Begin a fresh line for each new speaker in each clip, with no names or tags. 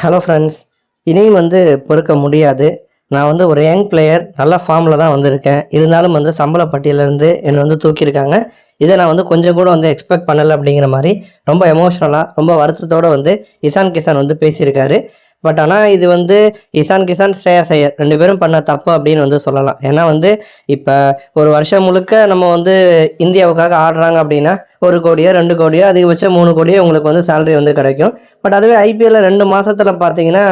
Hello friends இனியும் வந்து பொறுக்க முடியாது. நான் வந்து ஒரு யங் பிளேயர் நல்ல ஃபார்மில் தான் வந்திருக்கேன். இருந்தாலும் வந்து சம்பள பட்டியலேருந்து என்னை வந்து தூக்கியிருக்காங்க. இதை நான் வந்து கொஞ்சம் கூட வந்து எக்ஸ்பெக்ட் பண்ணலை அப்படிங்கிற மாதிரி ரொம்ப எமோஷ்னலாக ரொம்ப வருத்தத்தோடு வந்து இசான் கிசான் வந்து பேசியிருக்காரு. பட் ஆனால் இது வந்து இசான் கிசான் ஸ்ரேயாஸ் ஐயர் ரெண்டு பேரும் பண்ண தப்பு அப்படின்னு வந்து சொல்லலாம். ஏன்னா வந்து இப்போ ஒரு வருஷம் முழுக்க நம்ம வந்து இந்தியாவுக்காக ஆடுறாங்க அப்படின்னா ஒரு கோடியோ ரெண்டு கோடியோ அதிகபட்சம் மூணு கோடியோ உங்களுக்கு வந்து சேலரி வந்து கிடைக்கும். பட் அதுவே ஐபிஎல்ல ரெண்டு மாதத்தில் பார்த்தீங்கன்னா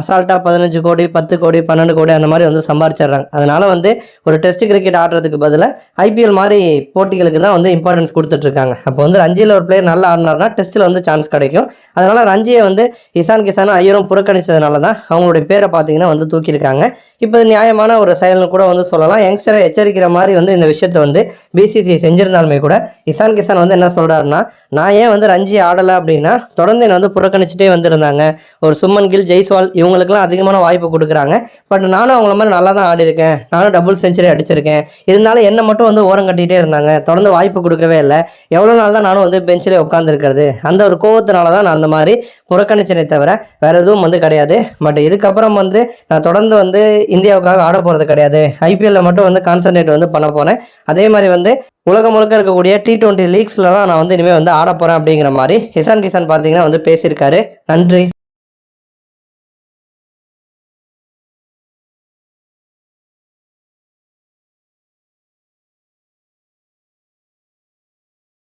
அசால்ட்டாக பதினஞ்சு கோடி பத்து கோடி பன்னெண்டு கோடி அந்த மாதிரி வந்து சம்பாரிச்சிடுறாங்க. அதனால வந்து ஒரு டெஸ்ட் கிரிக்கெட் ஆடுறதுக்கு பதிலாக ஐபிஎல் மாதிரி போட்டிகளுக்கு தான் வந்து இம்பார்ட்டன்ஸ் கொடுத்துட்ருக்காங்க. அப்போ வந்து ரஞ்சியில் ஒரு பிளேயர் நல்லா ஆடினார்னா டெஸ்ட்டில் வந்து சான்ஸ் கிடைக்கும். அதனால் ரஞ்சியை வந்து இசான் கிசான் ஐயரும் புறக்கணிச்சதுனால தான் அவங்களுடைய பேரை பார்த்தீங்கன்னா வந்து தூக்கியிருக்காங்க. இப்போ நியாயமான ஒரு செயல்னு கூட வந்து சொல்லலாம். யங்ஸ்டரை எச்சரிக்கிற மாதிரி வந்து இந்த விஷயத்தை வந்து பிசிசி செஞ்சிருந்தாலுமே கூட இசான் கிசான் வந்து என்ன சொல்கிறாருன்னா நான் ஏன் வந்து ரஞ்சி ஆடலை அப்படின்னா தொடர்ந்து என்னை வந்து புறக்கணிச்சிட்டே வந்திருந்தாங்க. ஒரு சுமன் கில் ஜெய்ஸ்வால் இவங்களுக்குலாம் அதிகமான வாய்ப்பு கொடுக்குறாங்க. பட் நானும் அவங்கள மாதிரி நல்லா தான் ஆடிருக்கேன் நானும் டபுள் செஞ்சுரி அடிச்சிருக்கேன். இருந்தாலும் என்னை மட்டும் வந்து ஓரம் கட்டிகிட்டே இருந்தாங்க. தொடர்ந்து வாய்ப்பு கொடுக்கவே இல்லை. எவ்வளோ நாள் தான் நானும் வந்து பெஞ்சிலே உட்காந்துருக்கிறது அந்த ஒரு கோவத்தினால தான் நான் அந்த மாதிரி புறக்கணிச்சனே தவிர வேறு எதுவும் வந்து கிடையாது. பட் இதுக்கப்புறம் வந்து நான் தொடர்ந்து வந்து இந்தியாவுக்காக ஆட போகிறது கிடையாது. ஐபிஎல்ல மட்டும் வந்து கான்சன்ட்ரேட் வந்து பண்ண போகிறேன் அதே மாதிரி வந்து உலகம் முழுக்க இருக்கக்கூடிய டி டுவெண்ட்டி லீக்ஸ்லலாம் நான் வந்து இனிமேல் வந்து ஆட போகிறேன் அப்படிங்கிற மாதிரி கிசான் கிசான் பார்த்தீங்கன்னா வந்து பேசியிருக்காரு. நன்றி.